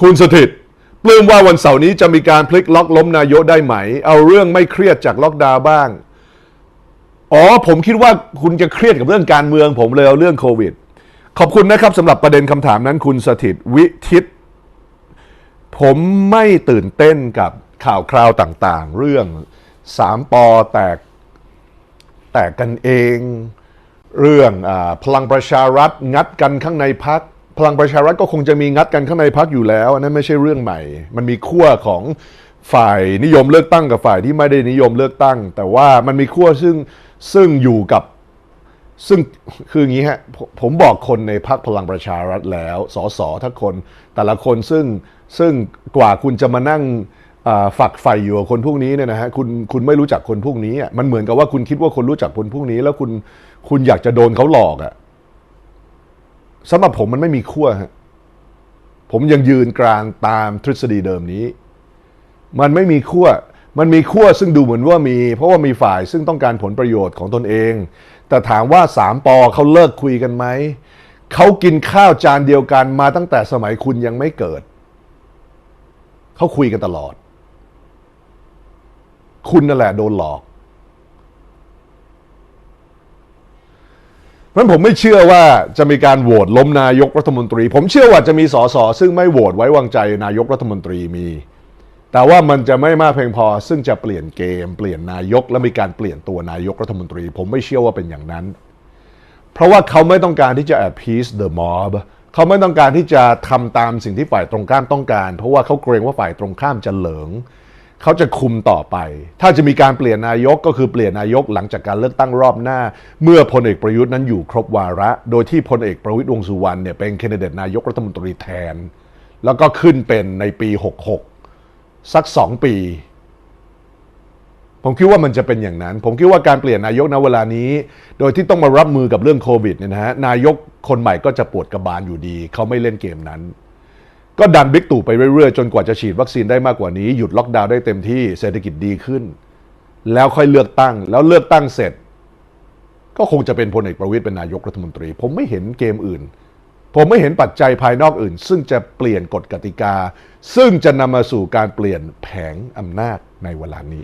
คุณสถิตปลื้มว่าวันเสาร์นี้จะมีการพลิกล็อกล้มนายกได้ไหม เอาเรื่องไม่เครียดจากล็อกดาวบ้าง อ๋อ ผมคิดว่าคุณจะเครียดกับเรื่องการเมือง ผมเลยเอาเรื่องโควิด ขอบคุณนะครับสำหรับประเด็นคำถามนั้นคุณสถิตวิทิต ผมไม่ตื่นเต้นกับข่าวคราวต่างๆ เรื่องสามปอแตกแตกกันเอง เรื่องอพลังประชารัฐงัดกันข้างในพัก พลังประชารัฐก็คงจะมีงัดกันข้างในพักอยู่แล้วอันนั้นไม่ใช่เรื่องใหม่ มันมีขั้วของฝ่ายนิยมเลือกตั้งกับฝ่ายที่ไม่ได้นิยมเลือกตั้ง แต่ว่ามันมีขั้วซึ่งซึ่งอยู่กับซึ่งคืออย่างนี้ฮะผมบอกคนในพักพลังประชารัฐแล้วสสทุกคน แต่ละคนซึ่งซึ่งกว่าคุณจะมานั่งฝักใฝ่อยู่กับคนพวกนี้เนี่ยนะฮะคุณคุณไม่รู้จักคนพวกนี้อะมันเหมือนกับว่าคุณคิดว่าคนรู้จักคนพวกนี้ แล้วคุณคุณอยากจะโดนเขาหลอกอะ สำหรับผมมันไม่มีขั้วฮะผมยังยืนกลางตามทฤษฎีเดิมนี้ มันไม่มีขั้วมันมีขั้วซึ่งดูเหมือนว่ามี เพราะว่ามีฝ่ายซึ่งต้องการผลประโยชน์ของตนเอง แต่ถามว่าสามปอเขาเลิกคุยกันไหมเขากินข้าวจานเดียวกันมาตั้งแต่สมัยคุณยังไม่เกิด เขาคุยกันตลอด คุณนั่นแหละโดนหลอก เพ ราะฉะนั้นผมไม่เชื่อว่าจะมีการโหวตล้มนายกรัฐมนตรี ผมเชื่อว่าจะมีสสซึ่งไม่โหวตไว้วางใจนายกรัฐมนตรีมี แต่ว่ามันจะไม่มากเพียงพอ ซึ่งจะเปลี่ยนเกม เปลี่ยนนายกและมีการเปลี่ยนตัวนายกรัฐมนตรี ผมไม่เชื่อว่าเป็นอย่างนั้น เพราะว่าเขาไม่ต้องการที่จะ appease the mob เขาไม่ต้องการที่จะทำตามสิ่งที่ฝ่ายตรงข้ามต้องการ เพราะว่าเขาเกรงว่าฝ่ายตรงข้ามจะเหลิง เขาจะคุมต่อไป ถ้าจะมีการเปลี่ยนนายกก็คือเปลี่ยนนายกหลังจากการเลือกตั้งรอบหน้า เมื่อพลเอกประยุทธ์นั้นอยู่ครบวาระ โดยที่พลเอกประวิตรวงสุวรรณเนี่ยเป็นแคนดิเดตนายกรัฐมนตรีแทน แล้วก็ขึ้นเป็นในปี 66 สักสองปี ผมคิดว่ามันจะเป็นอย่างนั้น ผมคิดว่าการเปลี่ยนนายกณเวลานี้ โดยที่ต้องมารับมือกับเรื่องโควิดเนี่ยนะฮะนายกคนใหม่ก็จะปวดกระบาลอยู่ดี เขาไม่เล่นเกมนั้น ก็ดันบิ๊กตู่ไปเรื่อยๆ จนกว่าจะฉีดวัคซีนได้มากกว่านี้หยุดล็อกดาวน์ได้เต็มที่เศรษฐกิจดีขึ้น แล้วค่อยเลือกตั้ง แล้วเลือกตั้งเสร็จ ก็คงจะเป็นพลเอกประวิตยเป็นนายกรัฐมนตรี ผมไม่เห็นเกมอื่น ผมไม่เห็นปัจจัยภายนอกอื่น ซึ่งจะเปลี่ยนกฎกติกา ซึ่งจะนำมาสู่การเปลี่ยนแผงอำนาจในเวลานี้